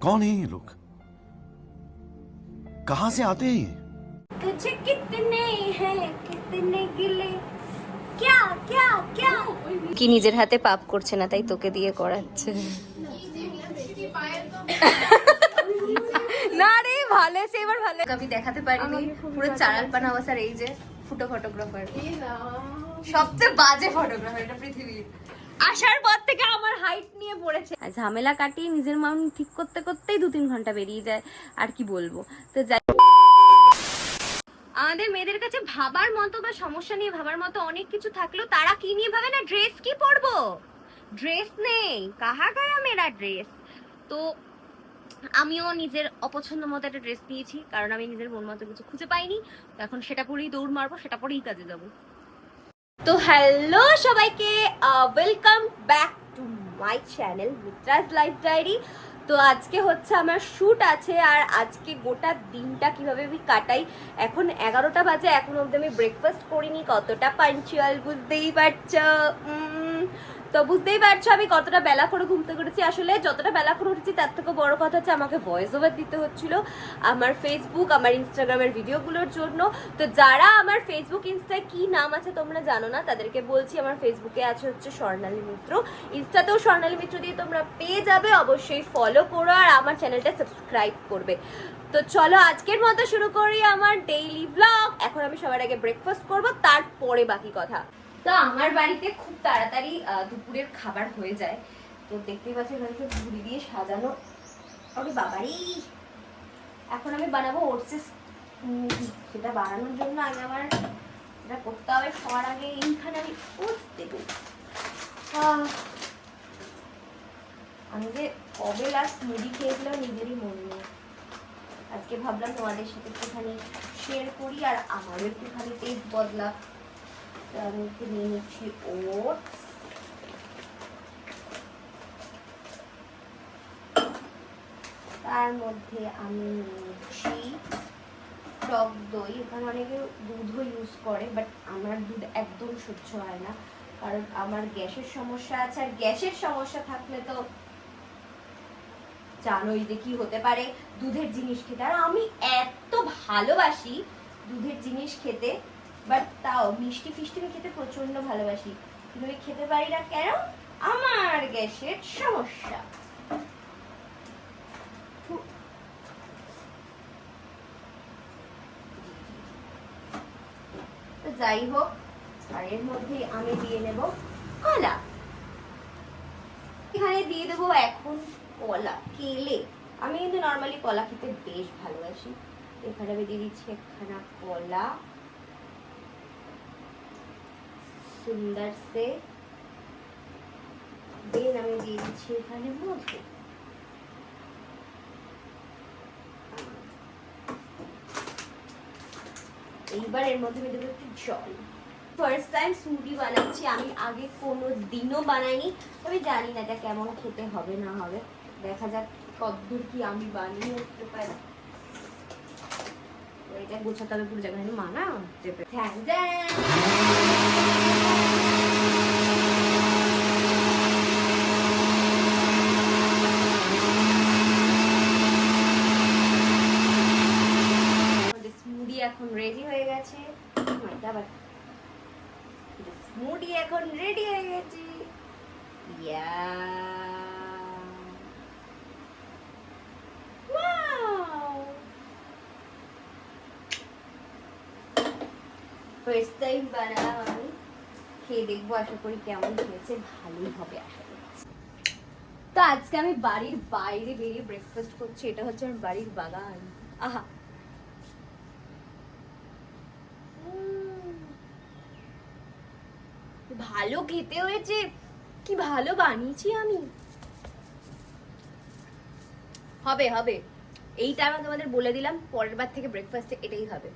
कौन है ये लोग कहां से आते हैं ये तुझे कितने हैं कितने गिले क्या क्या क्या কি নিজের হাতে পাপ করছে না তাই তোকে দিয়ে করাচ্ছে না রে ভালো আছে এবার ভালো আমি দেখাতে পারিনি পুরো চারাল পানা অবস্থার এই যে ফুটো ফটোগ্রাফার সবচেয়ে বাজে ফটোগ্রাফার এটা পৃথিবীর। আসার পর থেকে আমার হাইট নিয়ে পড়েছে। ঝামেলা কাটিয়ে নিজের মান ঠিক করতে করতেই দু তিন ঘণ্টা বেরিয়ে যায় আর কি বলব? তো যাই আমাদের মেয়েদের কাছে ভাবার মতো বা সমস্যা নিয়ে ভাবার মতো অনেক কিছু থাকলেও তারা কি নিয়ে ভাবে না ড্রেস কি পরবো? ড্রেস নেই কাহা গায়া মেরা ড্রেস তো আমিও নিজের অপছন্দ মতো একটা ড্রেস নিয়েছি কারণ আমি নিজের মন মতো কিছু খুঁজে পাইনি। তো এখন সেটা পরেই দৌড় মারবো সেটা পরেই কাজে যাব। তো হ্যালো সবাইকে welcome back to my channel Mitra's life diary তো আজকে হচ্ছে আমার শ্যুট আছে, আর আজকে গোটা দিনটা কীভাবে আমি কাটাই, এখন এগারোটা বাজে, এখন অবধি আমি ব্রেকফাস্ট করিনি, কতটা পাঞ্চুয়াল বুঝতেই পারছ। তো বুঝতেই পারছ, আমি কতটা বেলা করে ঘুমতে করেছি। আসলে যতটা বেলা করে উঠেছি, তার থেকে বড় কথা হচ্ছে আমাকে ভয়েস ওভার দিতে হচ্ছিল আমার ফেসবুক আমার ইনস্টাগ্রামের ভিডিওগুলোর জন্য। তো যারা আমার ফেসবুক ইনস্টায় কি নাম আছে তোমরা জানো না? তাদেরকে বলছি, আমার ফেসবুকে আছে হচ্ছে স্বর্ণালী মিত্র। ইনস্টাতেও স্বর্ণালী মিত্র দিয়ে তোমরা পেয়ে যাবে, অবশ্যই ফলো করো আর আমার চ্যানেলটা সাবস্ক্রাইব করবে। তো চলো, আজকের মতো শুরু করি আমার ডেইলি ব্লগ এখন আমি সবার আগে ব্রেকফাস্ট করব, তারপরে বাকি কথা। তো আমার বাড়িতে খুব তাড়াতাড়ি দুপুরের খাবার হয়ে যায়। তো দেখতেই পাচ্ছি এখানে ঝুড়ি দিয়ে সাজানো। ওরে বাবারি! এখন আমি বানাবো ওটসেস সেটা বানানোর জন্য আগে আমার এটা করতে হবে। সবার আগে এইখানে আমি ওটস দেবো। আমি যে কবে লাস্ট মুড়ি খেয়েছিলাম নিজেরই মনে নেই। আজকে ভাবলাম তোমাদের সাথে একটুখানি শেয়ার করি আর আমারও একটুখানি টেস্ট বদলা তো আমি একটু তার মধ্যে আমি নিচ্ছি টক দই এখানে অনেকে দুধও ইউজ করে বাট আমার দুধ একদম সহ্য হয় না। কারণ আমার গ্যাসের সমস্যা আছে। আর গ্যাসের সমস্যা থাকলে তো জানোই যে কি হতে পারে। দুধের জিনিস খেতে আর আমি এত ভালোবাসি দুধের জিনিস খেতে। বাট তাও মিষ্টি ফিষ্টি আমি খেতে প্রচণ্ড ভালোবাসি। কিন্তু আমি খেতে পারি না কেন? আমার গ্যাসের সমস্যা। যাই হোক আর এর মধ্যে আমি দিয়ে নেব কলা। এখানে দিয়ে দেবো এখন কলা, কেলে। আমি কিন্তু নর্মালি কলা খেতে বেশ ভালোবাসি। এখানে আমি দিয়ে দিচ্ছি একখানা কলা। সুন্দর সে দেন আমি দিয়ে দিচ্ছি এখানে মধু। এইবার এর মধ্যে আমি দেবো একটু জল। ফার্স্ট টাইম বানাচ্ছি, আমি আগে কোনো দিনও বানাইনি। তবে জানি না এটা কেমন খেতে হবে, না হবে। দেখা যাক কতদূর কি আমি বানিয়ে উঠতে পারি। এটা গোছাতে হবে পুরো জায়গায় মানা থ্যাংক স্মুদি এখন রেডি হয়ে গেছে আবার এখন রেডি হয়ে গেছে। টাইম আমি। খেয়ে দেখব, আশা করি কেমন হয়েছে, ভালোই হবে, আশা করছি। তো আজকে আমি বাড়ির বাইরে বেরিয়ে ব্রেকফাস্ট করছি, এটা হচ্ছে আমার বাড়ির বাগান। আহা ভালো খেতে হয়েছে। কি ভালো বানিয়েছি আমি। হবে হবে। এইটা আমি তোমাদের বলে দিলাম, পরের বার থেকে ব্রেকফাস্টে এটাই হবে।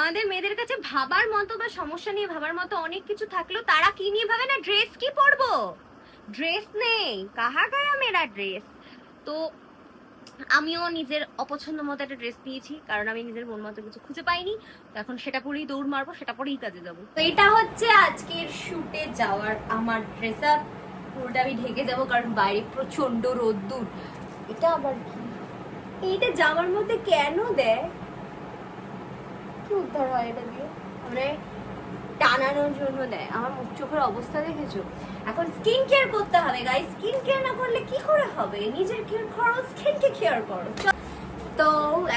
আমাদের মেয়েদের কাছে ভাবার মতো বা সমস্যা নিয়ে ভাবার মতো অনেক কিছু থাকলেও তারা কি নিয়ে ভাবে না? ড্রেস কি পরবো? ড্রেস নেই। কাহা গায়া মেরা ড্রেস তো আমিও নিজের অপছন্দ মতো একটা ড্রেস নিয়েছি, কারণ আমি নিজের মন মতো কিছু খুঁজে পাইনি। তো এখন সেটা পরেই দৌড় মারবো, সেটা পরেই কাজে যাব। তো এটা হচ্ছে আজকের শুটে যাওয়ার আমার ড্রেস আপ পুরোটা আমি ঢেকে যাব, কারণ বাইরে প্রচণ্ড রোদ্দুর এটা আবার কি? এইটা জামার মধ্যে কেন দেয়? কি উদ্ধার হয় এটা দিয়ে? মানে টানানোর জন্য দেয় আমার মুখ চোখের অবস্থা দেখেছো এখন স্কিন কেয়ার করতে হবে গাই স্কিন কেয়ার না করলে কি করে হবে নিজের কেয়ার করো স্কিনকে কেয়ার করো তো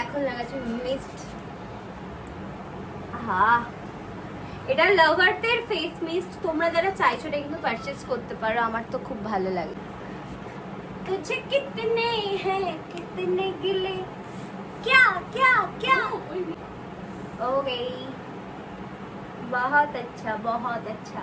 এখন লাগাচ্ছি মিস্ট হা এটা লাভারদের ফেস মিস্ট তোমরা যারা চাইছো এটা কিন্তু পারচেজ করতে পারো আমার তো খুব ভালো লাগে तुझे कितने हैं कितने गिले क्या क्या क्या हो गई बहुत अच्छा बहुत अच्छा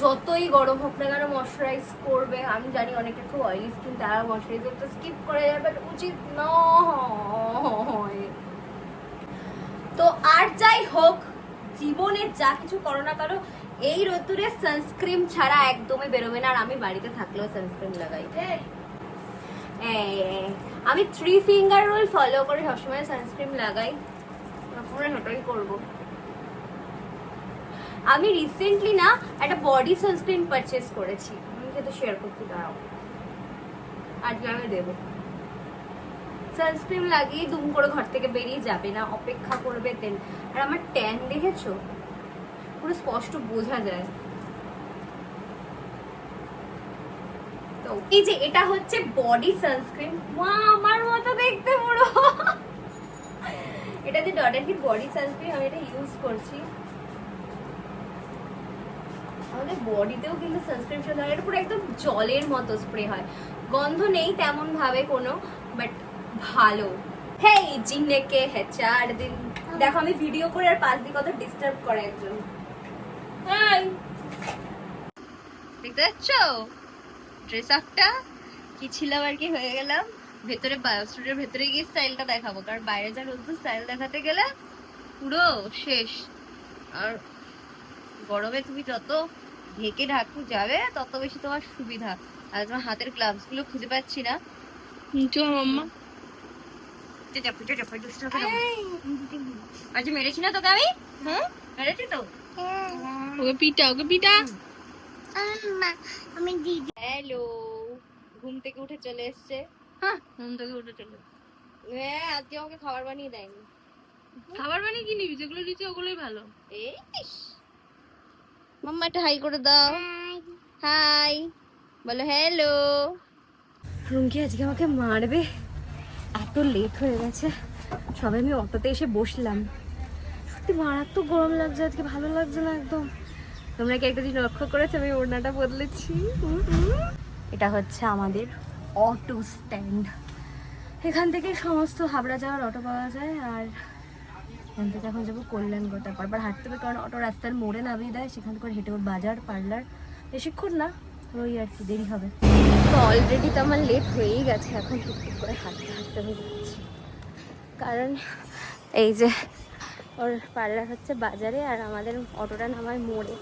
যতই গরম হোক না কেন ময়শ্চারাইজ করবে আমি জানি অনেকে খুব অয়েলি স্কিন তারা ময়শ্চারাইজারটা স্কিপ করে যাবে উচিত নয় তো আর যাই হোক জীবনে যা কিছু করো না করো এই রোদ্দুরে সানস্ক্রিন ছাড়া একদমই বেরোবে না আর আমি বাড়িতে থাকলেও সানস্ক্রিন লাগাই এই, আমি থ্রি ফিঙ্গার রোল ফলো করে সবসময় সানস্ক্রিন লাগাই। এখন সেটাই করব। আমি রিসেন্টলি না একটা বডি সানস্ক্রিন পারচেস করেছি। আমি সেটা শেয়ার করতে দাঁড়াও আজকে আমি দেবো। সানস্ক্রিন লাগিয়ে দুম করে ঘর থেকে বেরিয়ে যাবে না, অপেক্ষা করবে তেল আর আমার ট্যান দেখেছ? পুরো স্পষ্ট বোঝা যায়। তো এই যে এটা হচ্ছে বডি সানস্ক্রিন মা আমার মতো দেখতে পুরো এটা যে ডট অ্যান্ড বডি সানস্ক্রিন আমি এটা ইউজ করছি। আমাদের বডিতেও কিন্তু সানস্ক্রিপশন হয়। এটা পুরো একদম জলের মতো স্প্রে হয়। গন্ধ নেই তেমন ভাবে কোনো বাট ভালো। হেই জিন্নেকে হ্যাঁ চার দিন। দেখো আমি ভিডিও করে আর পাঁচ দিন কত ডিস্টার্ব করে একজন। হাই দেখতে পাচ্ছ? ড্রেস আপটা কি ছিলাম আর কি হয়ে গেলাম? ভেতরে বায়োস্টুডের ভেতরে গিয়ে স্টাইলটা দেখাবো। কারণ বাইরে যা রোজ স্টাইল দেখাতে গেলে পুরো শেষ। আর গরমে তুমি যত ঢেকে ঢাকু যাবে তত বেশি তোমার সুবিধা। আর তোমার হাতের গ্লাভসগুলো খুঁজে পাচ্ছি না। মাম্মা আজ মেরেছি না তোকে আমি? হ্যাঁ মেরেছি তো? ওকে পিটা ওকে পিটা। আমি দিদি। হ্যালো ঘুম থেকে উঠে চলে এসছে? হ্যাঁ ঘুম থেকে উঠে চলে হ্যাঁ আজকে আমাকে খাবার বানিয়ে দেয়নি। খাবার বানিয়ে কি নিবি? যেগুলো দিচ্ছে ওগুলোই ভালো। ইস মাম্মা একটা হাই করে দাও। হাই। বলো হ্যালো। রুমকি আজকে আমাকে মারবে। এত লেট হয়ে গেছে। সবাই আমি অটোতে এসে বসলাম। সত্যি মারাত্মক গরম লাগছে আজকে ভালো লাগছে না একদম। তোমরা কি একটা জিনিস লক্ষ্য করেছ, আমি ওড়নাটা বদলেছি। এটা হচ্ছে আমাদের অটো স্ট্যান্ড এখান থেকে সমস্ত হাবড়া যাওয়ার অটো পাওয়া যায়, আর এখান থেকে এখন যাব কল্যাণগড় তারপর আবার হাঁটতে হবে, কারণ অটো রাস্তার মোড়ে নামিয়ে দেয়, সেখান থেকে হেঁটে বাজার, পার্লার। বেশিক্ষণ না, ওই আর কি, দেরি হবে। তো অলরেডি তো আমার লেট হয়েই গেছে, এখন টুকটুক করে হাঁটতে হাঁটতে হয়ে যাচ্ছি। কারণ এই যে, ওর পার্লার হচ্ছে বাজারে, আর আমাদের অটোটা নামায় মোড়ে।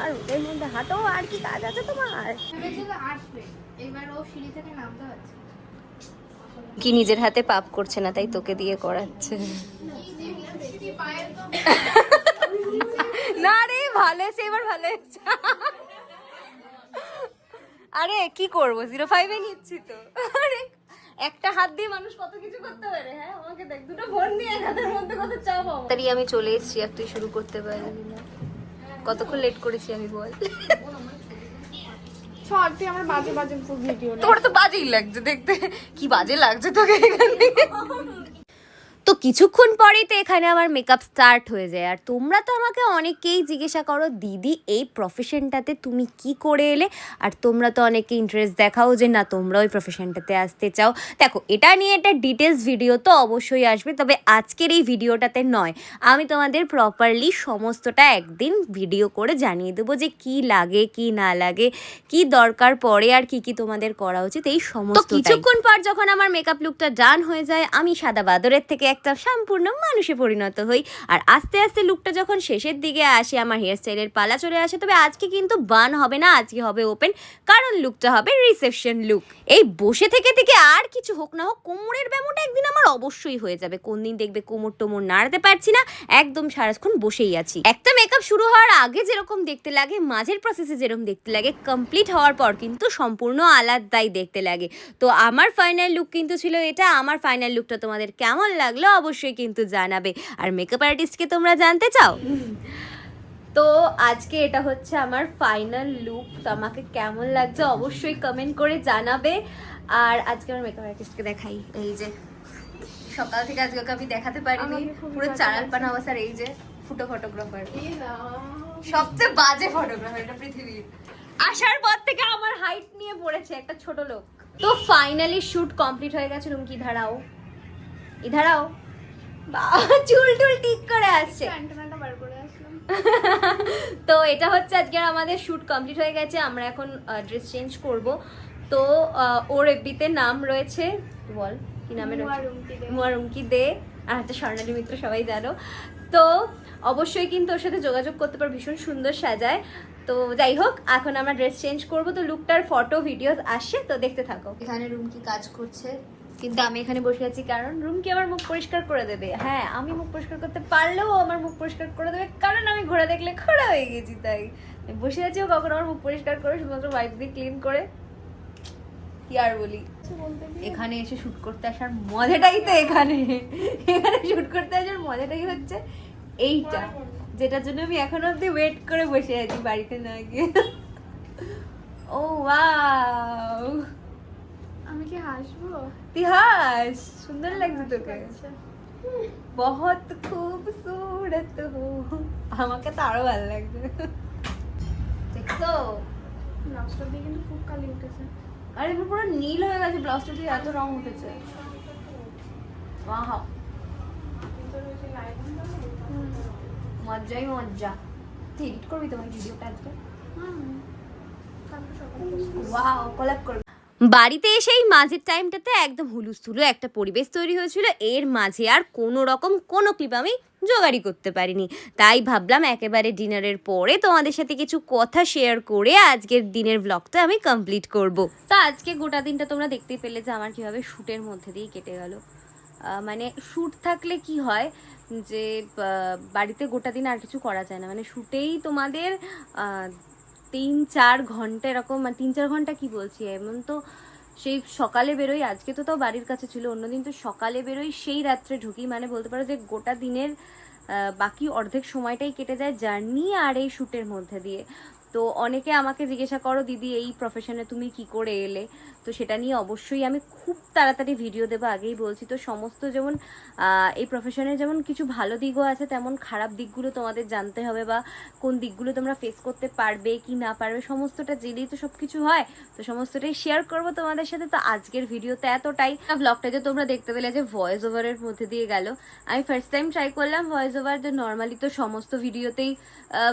আর ওদের মধ্যে হাঁটো আর কি কাজ আছে তোমার? আসবে। এবার ও সিঁড়ি থেকে নামতে পারছে কি নিজের হাতে পাপ করছে না তাই তোকে দিয়ে করাচ্ছে। না রে ভালো এবার ভালো আরে কি করব? জিরো ফাইভে নিচ্ছি তো। আরে একটা হাত দিয়ে মানুষ কত কিছু করতে পারে হ্যাঁ? আমাকে দেখ দুটো ফোন নিয়ে এক হাতের মধ্যে কত চাপ তাড়াতাড়ি আমি চলে এসেছি আর তুই শুরু করতে পারবি না। কতক্ষণ লেট করেছি আমি বল। তোর তুই আমার বাজে বাজে ভিডিও তোমার তো বাজেই লাগছে দেখতে। কি বাজে লাগছে তোকে এখানে? তো কিছুক্ষণ পরেই তো এখানে আমার মেকআপ স্টার্ট হয়ে যায়। আর তোমরা তো আমাকে অনেকেই জিজ্ঞাসা করো দিদি এই প্রফেশনটাতে তুমি কি করে এলে? আর তোমরা তো অনেকে ইন্টারেস্ট দেখাও যে না তোমরা ওই প্রফেশনটাতে আসতে চাও। দেখো এটা নিয়ে একটা ডিটেলস ভিডিও তো অবশ্যই আসবে তবে আজকের এই ভিডিওটাতে নয়। আমি তোমাদের প্রপারলি সমস্তটা একদিন ভিডিও করে জানিয়ে দেবো যে কি লাগে কি না লাগে কি দরকার পড়ে আর কি কি তোমাদের করা উচিত এই সমস্ত কিছুক্ষণ পর যখন আমার মেকআপ লুকটা ডান হয়ে যায় আমি সাদা বাদরের থেকে একটা সম্পূর্ণ মানুষে পরিণত হই। আর আস্তে আস্তে লুকটা যখন শেষের দিকে আসে, আমার হেয়ারস্টাইলের পালা চলে আসে, তবে আজকে কিন্তু বান হবে না, আজকে হবে ওপেন কারণ লুকটা হবে রিসেপশন লুক এই বসে থেকে থেকে আর কিছু হোক না হোক, কোমরের ব্যায়ামটা একদিন আমার অবশ্যই হয়ে যাবে। কোন দিন দেখবে কোমর টোমর নাড়াতে পারছি না, একদম সারাক্ষণ বসেই আছি। একটা মেকআপ শুরু হওয়ার আগে যেরকম দেখতে লাগে মাঝের প্রসেসে যেরকম দেখতে লাগে কমপ্লিট হওয়ার পর কিন্তু সম্পূর্ণ আলাদাই দেখতে লাগে। তো আমার ফাইনাল লুক কিন্তু ছিল এটা আমার ফাইনাল লুকটা তোমাদের কেমন লাগল অবশ্যই কিন্তু জানাবে। আর মেকআপ আর্টিস্টকে তোমরা জানতে চাও? তো আজকে এটা হচ্ছে আমার ফাইনাল লুক তো আমাকে কেমন লাগছে অবশ্যই কমেন্ট করে জানাবে। আর আজকে আমার মেকআপ আর্টিস্টকে দেখাই। এই যে সকাল থেকে আজকে ওকে আমি দেখাতে পারিনি পুরো চারাল পানা অবস্থার এই যে। ফুটো ফটোগ্রাফার সবচেয়ে বাজে ফটোগ্রাফার এটা পৃথিবীর। আসার পর থেকে আমার হাইট নিয়ে পড়েছে একটা ছোট লোক। তো ফাইনালি শুট কমপ্লিট হয়ে গেছে কি ধারাও ইধারাও বাবা চুল টুল ঠিক করে আসছে। তো এটা হচ্ছে আজকে আমাদের শুট কমপ্লিট হয়ে গেছে আমরা এখন ড্রেস চেঞ্জ করব। তো ওর এফবিতে নাম রয়েছে বল কি নামে রয়েছে? রুমকি দে। মুয়া রুমকি দে। আর হচ্ছে স্বর্ণালী মিত্র সবাই জানো। তো অবশ্যই কিন্তু ওর সাথে যোগাযোগ করতে পার ভীষণ সুন্দর সাজায়। তো যাই হোক এখন আমরা ড্রেস চেঞ্জ করব। তো লুকটার ফটো ভিডিওস আসছে তো দেখতে থাকো। এখানে রুম কি কাজ করছে? কিন্তু আমি এখানে বসে আছি কারণ রুম কি আমার মুখ পরিষ্কার করে দেবে? হ্যাঁ আমি মুখ পরিষ্কার করতে পারলেও আমার মুখ পরিষ্কার করে দেবে কারণ আমি ঘোরা দেখলে খোড়া হয়ে গেছি তাই। বসে আছি ও কখন আমার মুখ পরিষ্কার করে শুধুমাত্র ওয়াইপ দিয়ে ক্লিন করে। কি আর বলি? এখানে এসে শুট করতে আসার মজাটাই তো এখানে। এখানে শুট করতে আসার মজাটাই হচ্ছে এইটা। যেটার জন্য আমি এখন অব্দি ওয়েট করে বসে আছি বাড়িতে না গিয়ে। ও ওয়াও আমি কি হাসবো? ইতিহাস সুন্দর লাগছে তোকে। বহুত খুবসুরত হো। আমাকে তো আরও ভালো লাগছে দেখছ? ব্লাউজটা দিয়ে কিন্তু খুব কালি উঠেছে। আর এমনি পুরো নীল হয়ে গেছে ব্লাউজটা দিয়ে এত রং উঠেছে। ওয়াও মজাই মজা তুই এডিট করবি তোমার ভিডিওটা আজকে? ওয়াও কলাপ করবি। বাড়িতে এসে এই মাঝের টাইমটাতে একদম হুলুস্থুলু একটা পরিবেশ তৈরি হয়েছিল। এর মাঝে আর কোনো রকম কোনো ক্লিপ আমি জোগাড়ি করতে পারিনি। তাই ভাবলাম একেবারে ডিনারের পরে তোমাদের সাথে কিছু কথা শেয়ার করে আজকের দিনের ব্লগটা আমি কমপ্লিট করব। তো আজকে গোটা দিনটা তোমরা দেখতেই পেলে যে আমার কীভাবে শ্যুটের মধ্যে দিয়ে কেটে গেল। মানে শ্যুট থাকলে কি হয় যে বাড়িতে গোটা দিন আর কিছু করা যায় না। মানে শ্যুটেই তোমাদের তিন চার ঘণ্টা এরকম মানে তিন চার ঘণ্টা কি বলছি? এমন তো সেই সকালে বেরোই, আজকে তো তাও বাড়ির কাছে ছিল, অন্যদিন তো সকালে বেরোই, সেই রাত্রে ঢুকি। মানে বলতে পারো যে গোটা দিনের বাকি অর্ধেক সময়টাই কেটে যায় জার্নি আর এই শ্যুটের মধ্যে দিয়ে। তো অনেকে আমাকে জিজ্ঞাসা করো, দিদি, এই প্রফেশনে তুমি কি করে এলে? তো সেটা নিয়ে অবশ্যই আমি খুব তাড়াতাড়ি ভিডিও দেবো। আগেই বলছি তো সমস্ত যেমন এই প্রফেশনে যেমন কিছু ভালো দিকও আছে, তেমন খারাপ দিকগুলো তোমাদের জানতে হবে বা কোন দিকগুলো তোমরা ফেস করতে পারবে কি না পারবে, সমস্তটা জেনেই তো সব কিছু হয়। তো সমস্তটাই শেয়ার করব তোমাদের সাথে। তো আজকের ভিডিওতে এতটাই। ব্লগটা যে তোমরা দেখতে পেলে যে ভয়েস ওভারের মধ্যে দিয়ে গেল। আমি ফার্স্ট টাইম ট্রাই করলাম ভয়েস ওভার যে নর্মালি তো সমস্ত ভিডিওতেই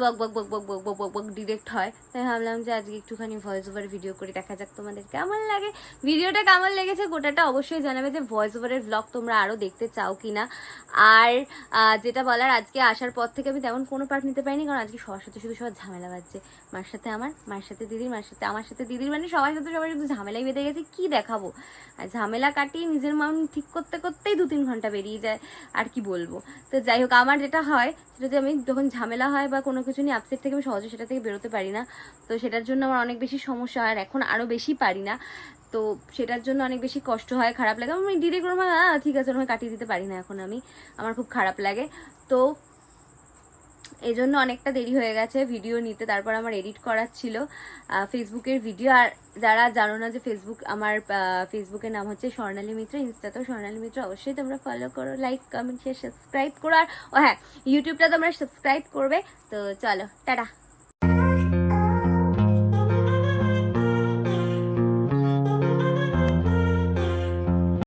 বক বক বক বক বক বক বক ডিরেক্ট হয়। তাই ভাবলাম যে আজকে একটুখানি ভয়েস ওভার ভিডিও করে দেখা যাক তোমাদের কেমন লাগে। ভিডিওটা কেমন লেগেছে গোটাটা অবশ্যই জানাবে যে ভয়েস ওভারের ব্লগ তোমরা আরও দেখতে চাও কিনা। আর যেটা বলার আজকে আসার পর থেকে আমি তেমন কোনো পার্ট নিতে পারিনি, কারণ আজকে সবার সাথে শুধু সবার ঝামেলা বাজছে। মার সাথে আমার মার সাথে দিদির মার সাথে আমার সাথে দিদির মানে সবার সাথে সবার শুধু ঝামেলাই বেঁধে গেছে, কি দেখাবো? ঝামেলা কাটিয়ে নিজের মন ঠিক করতে করতেই দু তিন ঘণ্টা বেরিয়ে যায়, আর কি বলব? তো যাই হোক, আমার যেটা হয়, সেটা যে আমি যখন ঝামেলা হয় বা কোনো কিছু নিয়ে আপসেট থেকে আমি সহজে সেটা থেকে বেরোতে পারি না। তো সেটার জন্য আমার অনেক বেশি সমস্যা হয়, আর এখন আরও বেশি পারি না। তো সেটার জন্য অনেক বেশি কষ্ট হয়, খারাপ লাগে। আমি ডিরেক্ট হ্যাঁ ঠিক আছে ওরকম কাটিয়ে দিতে পারি না এখন আমি। আমার খুব খারাপ লাগে। তো এই জন্য অনেকটা দেরি হয়ে গেছে ভিডিও নিতে। তারপর আমার এডিট করার ছিল ফেসবুকের ভিডিও আর যারা জানো না যে ফেসবুক আমার ফেসবুকের নাম হচ্ছে স্বর্ণালী মিত্র, ইনস্টাতেও স্বর্ণালী মিত্র। অবশ্যই তোমরা ফলো করো লাইক কমেন্ট শেয়ার সাবস্ক্রাইব করো। আর, ও হ্যাঁ ইউটিউবটা তোমরা সাবস্ক্রাইব করবে। তো চলো, টাটা।